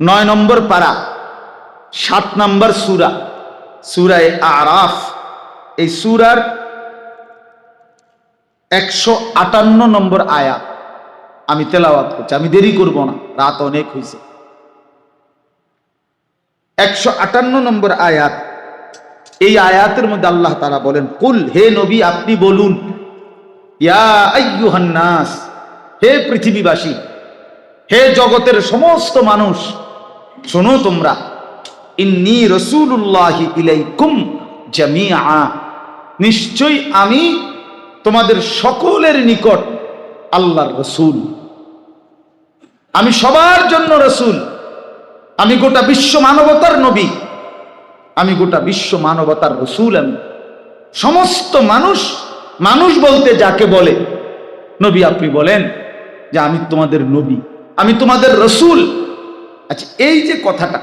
নয় নম্বর পারা, সাত নম্বর সুরা, সুরায় আরাফ। এই সুরার একশো আটান্ন নম্বর আয়াত আমি তেলাওয়াত করছি। আমি দেরি করব না, রাত অনেক হয়েছে একশো আটান্ন নম্বর আয়াত, এই আয়াতের মধ্যে আল্লাহ তারা বলেন, কুল, হে নবী, আপনি বলুন, ইয়া হে পৃথিবীবাসী হে জগতের সমস্ত মানুষ, শোনো তোমরা, ইন্নি রসুল্লাহি ইলাইকুম জামিআ নিশ্চয়ই আমি তোমাদের সকলের নিকট আল্লাহর রসুল। আমি সবার জন্য রসুল। আমি গোটা বিশ্ব মানবতার নবী। আমি গোটা বিশ্ব মানবতার রসুল আমি। সমস্ত মানুষ মানুষ বলতে যাকে বলে, নবী আপনি বলেন যে আমি তোমাদের নবী। আমি তোমাদের রসুল। আচ্ছা এই যে কথাটা,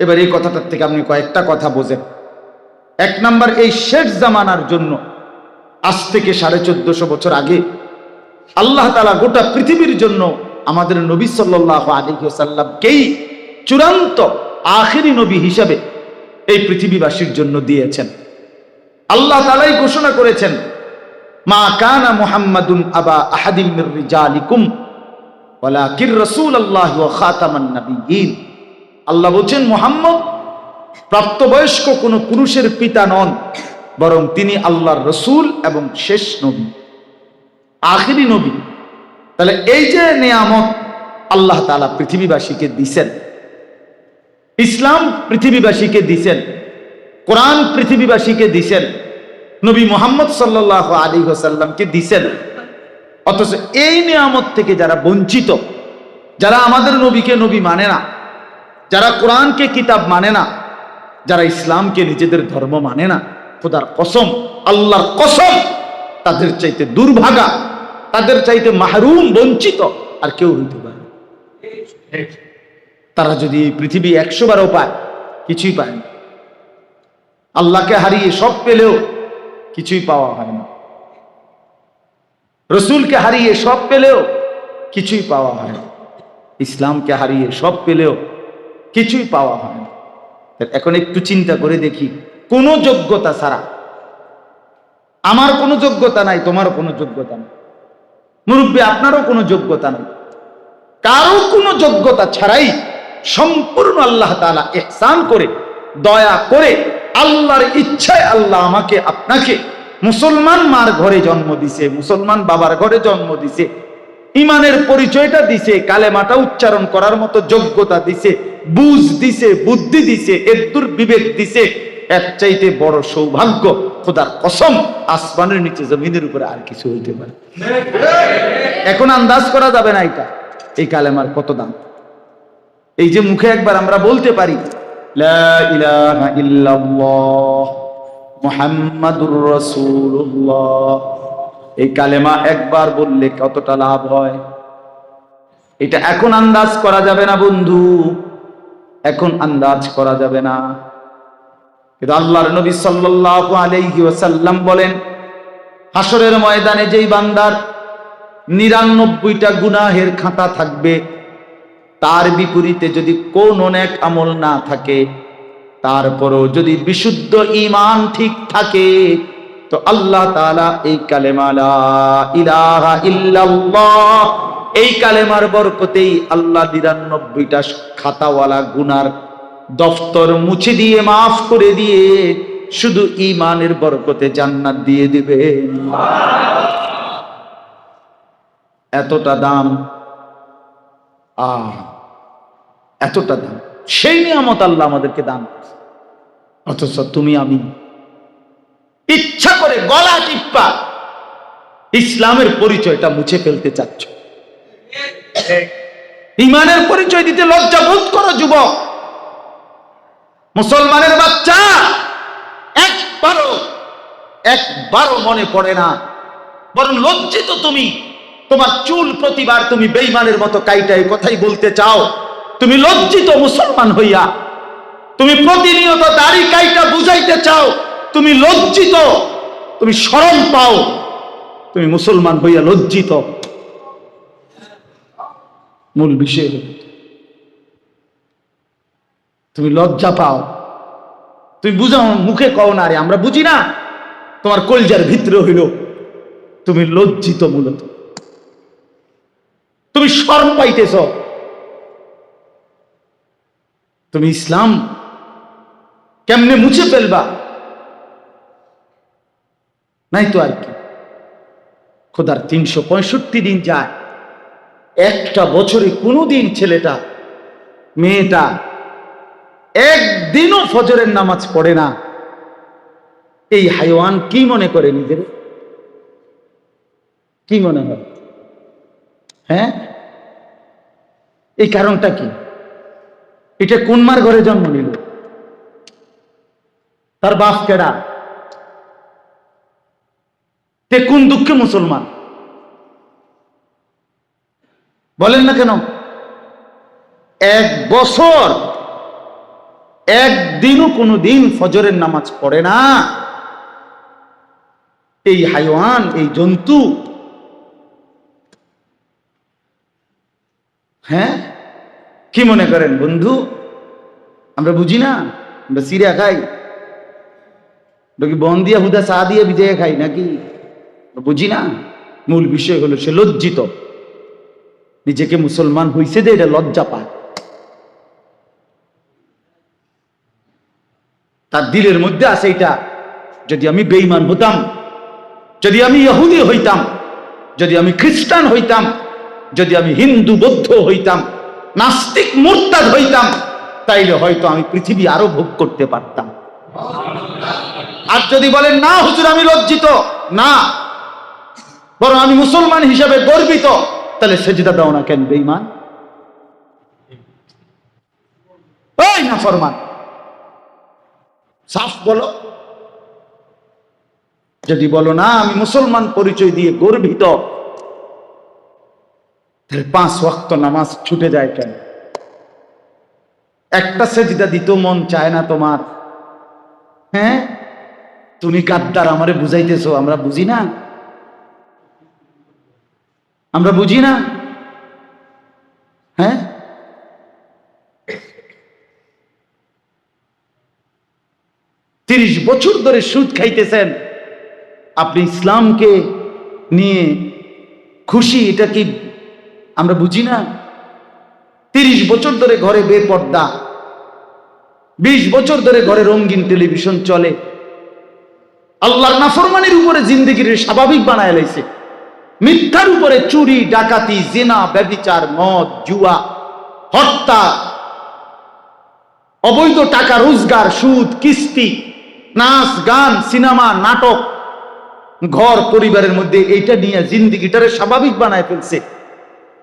এবার এই কথাটার থেকে আপনি কয়েকটা কথা বোঝেন। এক নাম্বার, এই শেষ জামানার জন্য, আজ থেকে সাড়ে চোদ্দশো বছর আগে, আল্লাহ তালা গোটা পৃথিবীর জন্য আমাদের নবী সাল্লাহ আলিহাসাল্লামকেই চূড়ান্ত আখেরি নবী হিসাবে এই পৃথিবীবাসীর জন্য দিয়েছেন। আল্লাহ তালাই ঘোষণা করেছেন, মা কানা মুহাম্মাদুন আবা আহাদিম রিজালিকুম। ওয়ালাকির রাসূলুল্লাহ ওয়া খাতামান নাবিয়্যিন। আল্লাহ বলছেন, মুহাম্মদ, প্রাপ্তবয়স্ক কোনো পুরুষের পিতা নন, বরং তিনি আল্লাহর রসুল এবং শেষ নবী, আখিরি নবী। তাহলে এই যে নিয়ামত আল্লাহ তাআলা পৃথিবীবাসীকে দিছেন, ইসলাম পৃথিবীবাসীকে দিছেন, কোরআন পৃথিবীবাসীকে দিছেন, নবী মোহাম্মদ সাল্লাহ আলী হোসাল্লামকে দিছেন অথচ এই নিয়ামত থেকে যারা বঞ্চিত, যারা আমাদের নবীকে নবী মানে না, যারা কোরআনকে কিতাব মানে না, যারা ইসলামকে নিজেদের ধর্ম মানে না, খোদার কসম, আল্লাহর কসম, তাদের চাইতে দুর্ভাগা, তাদের চাইতে মাহরুম, বঞ্চিত আর কেউ হইতে পারে তারা যদি এই পৃথিবী একশো বারও পায়, কিছুই পায় না। আল্লাহকে হারিয়ে সব পেলেও কিছুই পাওয়া হয় না। রসুলকে হারিয়ে সব পেলেও কিছুই পাওয়া হয় না। ইসলামকে হারিয়ে সব পেলেও কিছুই পাওয়া হয় না। এখন একটু চিন্তা করে দেখি, কোনো যোগ্যতা ছাড়া। আমার কোনো যোগ্যতা নাই তোমার কোনো যোগ্যতা নাই। মুরব্বী, আপনারও কোনো যোগ্যতা নাই। কারও কোনো যোগ্যতা ছাড়াই সম্পূর্ণ আল্লাহ তাআলা ইহসান করে, দয়া করে, আল্লাহর ইচ্ছায় আল্লাহ আমাকে, আপনাকে মুসলমান মার ঘরে জন্ম দিছে, মুসলমান বাবার ঘরে জন্ম দিছে। ইমানের পরিচয়টা দিছে, কালেমাটা উচ্চারণ করার মতো যোগ্যতা দিছে, বুঝ দিছে, বুদ্ধি দিছে এদ্দুর বিবেক দিছে। এক চাইতে বড় সৌভাগ্য, খোদার কসম, আসমানের নিচে জমিনের উপরে আর কিছু হইতে পারে। এখন আন্দাজ করা যাবে না এটা। এই কালেমার কত দাম? এই যে মুখে একবার আমরা বলতে পারি, লা ইলাহা ইল্লাল্লাহ। মুহাম্মাদুর রাসূলুল্লাহ। এই কালেমা একবার বললে কতটা লাভ হয়? এটা এখন আন্দাজ করা যাবে না বন্ধু। এখন আন্দাজ করা যাবে না। কিন্তু আল্লাহর নবী সাল্লাল্লাহু আলাইহি ওয়াসাল্লাম বলেন হাসরের ময়দানে যেই বান্দার নিরানব্বইটা গুনাহের খাতা থাকবে, তার বিপরীতে যদি কোন অনেক আমল না থাকে তারপরও যদি বিশুদ্ধ ইমান ঠিক থাকে, তো আল্লাহ তালা এই কালেমালা ইলাহা ইল্লাল্লাহ, এই কালেমার বরকতেই আল্লাহ নিরানব্বইটা খাতাওয়ালা গুনার দফতর মুছে দিয়ে, মাফ করে দিয়ে শুধু ইমানের বরকতে জান্নাত দিয়ে দিবে। এতটা দাম আ এতটা দাম। সেই নিয়ামত আল্লাহ আমাদেরকে দান করেছে। অথচ তুমি আমি। ইচ্ছা করে গলা টিপ্পা ইসলামের পরিচয়টা মুছে ফেলতে চাচ্ছ। ইমানের পরিচয় দিতে লজ্জা বোধ করো যুবক। মুসলমানের বাচ্চা একবারও একবারও মনে পড়ে না। বরং লজ্জিত তুমি। তোমার চুল প্রতিবার তুমি বেইমানের মতো কাইটাই কথাই বলতে চাও। তুমি লজ্জিত মুসলমান হইয়া, তুমি প্রতিনিয়ত দাড়ি কাইটা বুঝাইতে চাও, তুমি লজ্জিত, তুমি শরম পাও, তুমি মুসলমান হইয়া লজ্জিত। মূল বিষয় তুমি লজ্জা পাও। তুমি বুঝাও, মুখে কও না রে, আমরা বুঝি না, তোমার কলজার ভিতরে হইল। তুমি লজ্জিত মূলত। তুমি শর্ম পাইতেছ। তুমি ইসলাম কেমনে মুছে ফেলবা? নাই তো আর কি। খোদার তিনশো পঁয়ষট্টি দিন যায়। একটা বছরে কোনোদিন ছেলেটা, মেয়েটা একদিনও ফজরের নামাজ পড়ে না। এই হাইওয়ান কি মনে করে নিজের? কি মনে হয়? হ্যাঁ? এই কারণটা কি? এটা কোন মার ঘরে জন্ম নিল? তার বাপ কেডা? তে কোন দুঃখে মুসলমান? বলেন না কেন? এক বছর একদিনও কোনো দিন ফজরের নামাজ পড়ে না। এই হাইওয়ান, এই জন্তু। হ্যাঁ? কি মনে করেন বন্ধু? আমরা বুঝি না, আমরা সিরিয়া খাই। কি বন দিয়া, হুদা, চা দিয়ে বিজয়ে খাই নাকি? বুঝি না। মূল বিষয় হলো সে লজ্জিত। নিজেকে মুসলমান হইছে যে এটা লজ্জা পায়। তার দিলের মধ্যে আছে এটা, যদি আমি বেঈমান হতাম, যদি আমি ইহুদি হইতাম, যদি আমি খ্রিস্টান হইতাম, যদি আমি হিন্দু বৌদ্ধ হইতাম নাস্তিক মোরতাদ হইতাম, তাইলে হয়তো আমি পৃথিবী আরও ভোগ করতে পারতাম। আর যদি বলেন, না, হুজুর, আমি লজ্জিত, না, বরং আমি মুসলমান হিসাবে গর্বিত, তাহলে সেজিদা দাও না কেন, বেঈমান? ওই না ফরমান সাফ বলো। যদি বলো, না, আমি মুসলমান পরিচয় দিয়ে গর্বিত পাঁচ ওয়াক্ত নামাজ ছুটে যায় কেন? একটা সেজিদা দিত মন চায় না তোমার। হ্যাঁ? তুমি কাদ্দার আমারে বুঝাইতেছো, আমরা বুঝি না? আমরা বুঝি না? হ্যাঁ? তিরিশ বছর ধরে সুদ খাইতেছেন। আপনি ইসলামকে নিয়ে খুশি, এটা কি আমরা বুঝি না? তিরিশ বছর ধরে ঘরে বেপর্দা। বিশ বছর ধরে ঘরে রঙিন টেলিভিশন চলে। আল্লাহর নাফরমানির উপরে জিন্দগির স্বাভাবিক বানায় লাইছে। মিথ্যার উপরে চুরি, ডাকাতি, জেনা ব্যবিচার মদ, জুয়া, হত্যা, অবৈধ টাকা, রোজগার, সুদ, কিস্তি, নাচ, গান, সিনেমা, নাটক, ঘর, পরিবারের মধ্যে এইটা নিয়ে জিন্দিগিটারে স্বাভাবিক বানায় ফেলছে।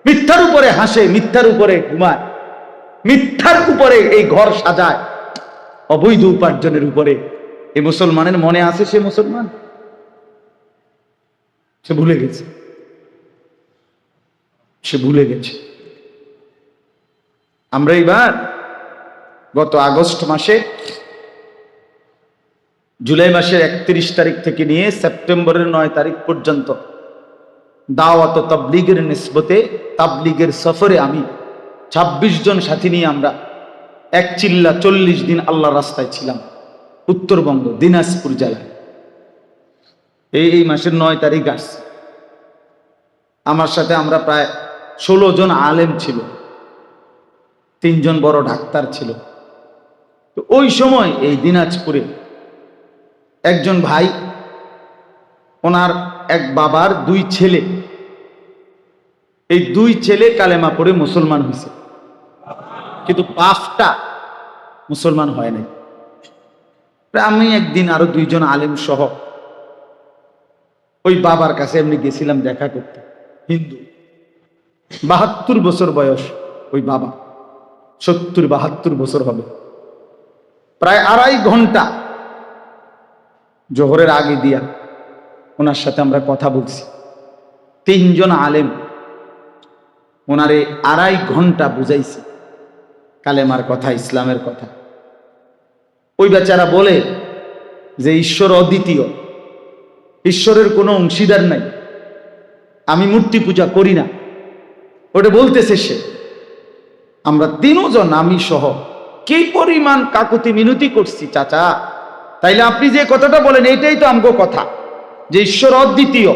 মিথ্যার উপরে হাসে, মিথ্যার উপরে ঘুমায়। মিথ্যার উপরে এই ঘর সাজায়। অবৈধ উপার্জনের উপরে। এই মুসলমানের মনে আছে সে মুসলমান? সে ভুলে গেছে। সে ভুলে গেছে। আমরা এইবার গত আগস্ট মাসে জুলাই মাসের একত্রিশ তারিখ থেকে নিয়ে সেপ্টেম্বরের নয় তারিখ পর্যন্ত দাওয়াত তাবলিগের নিসবতে, তাবলিগের সফরে আমি ২৬ জন সাথী নিয়ে আমরা এক চিল্লা চল্লিশ দিন আল্লাহ রাস্তায় ছিলাম, উত্তরবঙ্গ, দিনাজপুর জেলায়। এই এই মাসের নয় তারিখ আসছে। আমার সাথে আমরা প্রায় ষোলো জন আলেম ছিল, তিনজন বড় ডাক্তার ছিল। তো ওই সময় এই দিনাজপুরে একজন ভাই, ওনার এক বাবার দুই ছেলে এই দুই ছেলে কালেমা পড়ে মুসলমান হয়েছে। কিন্তু পাঁচটা মুসলমান হয় নাই। আমি একদিন আরও দুইজন আলেম সহ ওই বাবার কাছে এমনি গেছিলাম দেখা করতে। হিন্দু। বাহাত্তর বছর বয়স ওই বাবা। সত্তর, বাহাত্তর বছর হবে। প্রায় আড়াই ঘণ্টা জোহরের আগে দিয়া ওনার সাথে আমরা কথা বলছি। তিনজন আলেম ওনারে আড়াই ঘণ্টা বুঝাইছি। কালেমার কথা, ইসলামের কথা। ওই বেচারা বলে যে, ঈশ্বর অদ্বিতীয়। ঈশ্বরের কোনো অংশীদার নাই। আমি মূর্তি পূজা করি না। ওটা বলতেছে সে। আমরা তিনজন আমি সহ কি পরিমাণ কাকুতি মিনতি করছি, চাচা? তাইলে আপনি যে কথাটা বলেন এইটাই তো আমগো কথা। যে, ঈশ্বর অদ্বিতীয়।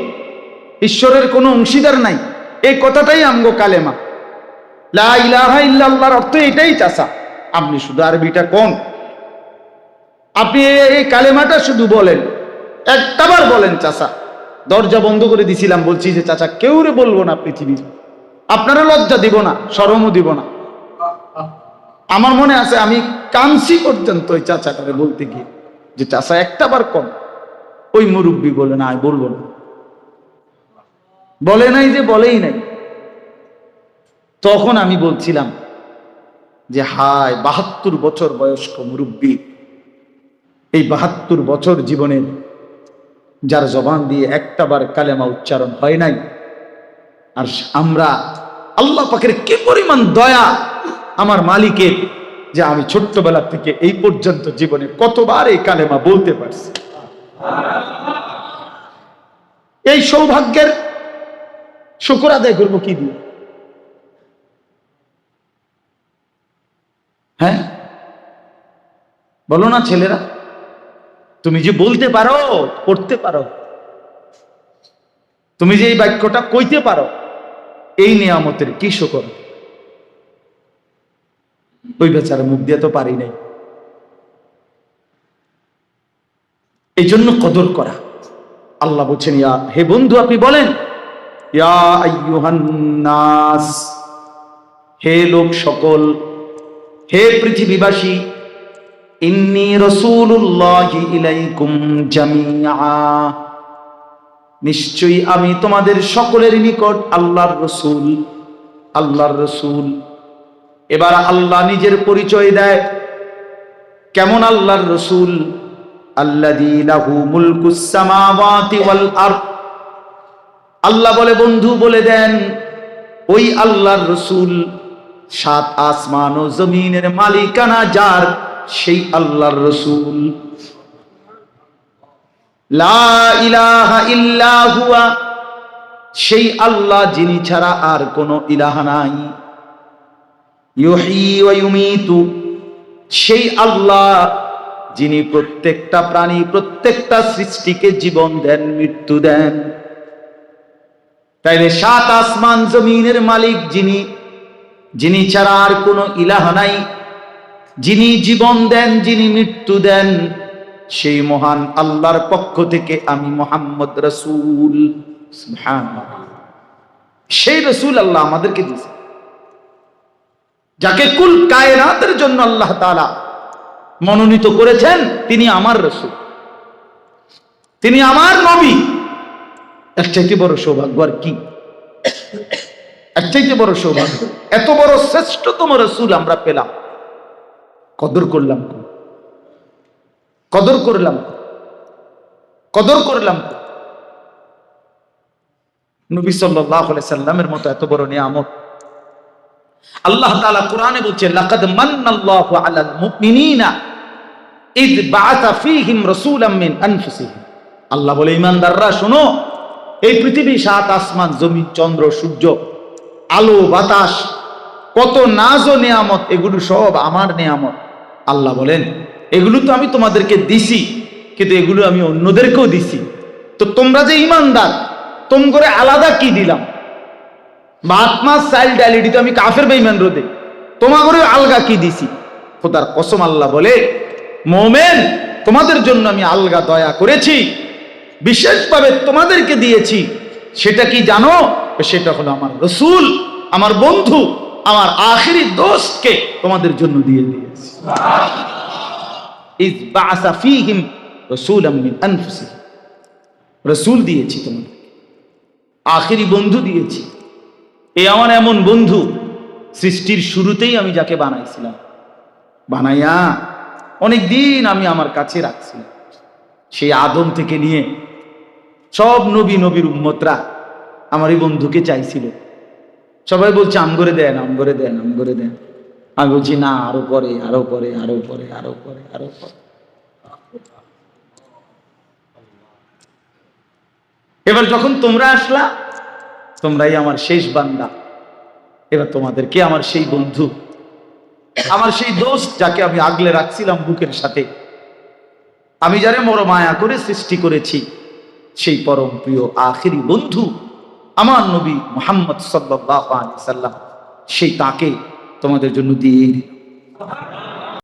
ঈশ্বরের কোনো অংশীদার নাই। এই কথাটাই আমগো কালেমা। লা ইলাহা ইল্লাল্লাহর অর্থ এটাই চাচা। আপনি শুধু আরবিটা কোন? আপনি এই- কালেমাটা শুধু বলেন। একটাবার বলেন চাচা। দরজা বন্ধ করে দিছিলাম, বলছি যে চাচা কেউ রে বলব না পৃথিবীর। আপনারা লজ্জা দিব না সরমও দিব না। আমার মনে আছে আমি কাঞ্চি পর্যন্ত ওই চাচাটারে বলতে গিয়ে। যে চাচা একটাবার কম ওই মুরব্বী বলে না বলব না। বলে নাই যে বলেই নাই। তখন আমি বলছিলাম যে, হায়, বাহাত্তর বছর বয়স্ক মুরব্বী। এই বাহাত্তর বছর জীবনের যার জবান দিয়ে একটাবার কালেমা উচ্চারণ হয় নাই, আর আমরা আল্লাহ পাকের কি পরিমাণ দয়া আমার মালিকের যে আমি ছোট্টবেলা থেকে এই পর্যন্ত জীবনে কতবার এই কালেমা বলতে পারছি। এই সৌভাগ্যের শুকুর আদায় করব কি দিয়ে? হ্যাঁ? বলো না ছেলেরা, তুমি যে বলতে পারো, পড়তে পারো, তুমি যে এই বাক্যটা কইতে পারো, এই নিয়ামতের কি শুকর? ওই বেচারা মুখ দিয়ে তো পারি নাই। এই জন্য কদর করা। আল্লাহ বলছেন, ইয়া, হে বন্ধু, আপনি বলেন হে লোক সকল, হে পৃথিবীবাসী, ইন্নি রসুল্লাহি জামিআ। নিশ্চয়ই আমি তোমাদের সকলের নিকট আল্লাহর রসুল আল্লাহর রসুল। এবার আল্লাহ নিজের পরিচয় দেয়, কেমন আল্লাহর রসুল? আল্লাযী লাহু মুলকুস ওয়াল আরদ। আল্লাহ বলে, বন্ধু বলে দেন, ওই আল্লাহর রসুল সাত আসমান ও জমিনের মালিকানা যার, সেই আল্লাহর রসুল। সেই আল্লাহ যিনি ছাড়া আর কোনো ইলাহা নাই। সেই আল্লাহ যিনি প্রত্যেকটা প্রাণী, প্রত্যেকটা সৃষ্টিকে জীবন দেন, মৃত্যু দেন। তাইলে সাত আসমান জমিনের মালিক যিনি যিনি ছাড়া আর কোনো ইলাহ নাই, যিনি জীবন দেন, যিনি মৃত্যু দেন, সেই মহান আল্লাহর পক্ষ থেকে আমি মোহাম্মদ রসুল। সেই রসুল আল্লাহ আমাদেরকে দিয়েছে যাকে কুল কায়নাতের জন্য আল্লাহ তাআলা মনোনীত করেছেন, তিনি আমার রসুল। তিনি আমার নবী। এর চাইতে বড় সৌভাগ্য আর কি? এর চাইতে বড় সৌভাগ্য, এত বড় শ্রেষ্ঠতম রসুল আমরা পেলাম। কদর করলাম? কদর করলাম কদর করলাম নবী আলাইহি সাল্লামের মতো এত বড় নিয়ামত। আল্লাহ তাআলা কোরআনে বলছে, লাকাদ মান্নাল্লাহু আলাল মুমিনিনা ইদ ফীহিম রাসূলাম মিন আনফুসিহিম। আল্লাহ বলে ইমানদাররা শোনো এই পৃথিবী, সাত আসমান জমি চন্দ্র, সূর্য, আলো, বাতাস, কত নাজ ও নিয়ামত, এগুলো সব আমার নিয়ামত। আল্লাহ বলেন, এগুলো তো আমি তোমাদেরকে দিছি, কিন্তু এগুলো আমি অন্যদেরকেও দিছি। তো তোমরা যে ইমানদার, তোম করে আলাদা কি দিলাম? ভাত মাছ চাইল তো আমি কাফের বেইমান রোদে তোমা করে আলগা কি দিছি? খোদার কসম আল্লাহ বলে, মোমেন, তোমাদের জন্য আমি আলগা দয়া করেছি। বিশেষভাবে তোমাদেরকে দিয়েছি। সেটা কি জানো? সেটা হলো আমার রসুল, আমার বন্ধু, আমার আখিরি দোষকে তোমাদের জন্য দিয়ে দিয়েছি। রসুল দিয়েছি তোমাদের আখিরি বন্ধু দিয়েছি। এ আমার এমন বন্ধু, সৃষ্টির শুরুতেই আমি যাকে বানাইছিলাম। বানাইয়া অনেক দিন আমি আমার কাছে রাখছিলাম। সেই আদম থেকে নিয়ে সব নবী নবীর উম্মতরা আমার এই বন্ধুকে চাইছিল। সবাই বলছে, আম করে দেন, আম করে দেন, আম করে দেন। আমি বলছি, না, আরও পরে আরও পরে আরও পরে আরও পরে আরও পরে এবার যখন তোমরা আসলা, তোমরাই আমার শেষ বান্দা। এবার তোমাদেরকে আমার সেই বন্ধু? আমার সেই দোষ যাকে আমি আগলে রাখছিলাম বুকের সাথে। আমি যারে মর মায়া করে সৃষ্টি করেছি সেই পরম প্রিয় আখেরি বন্ধু, আমার নবী মোহাম্মদ সাল্লাহ সাল্লাম, সেই তাকে তোমাদের জন্য দিয়ে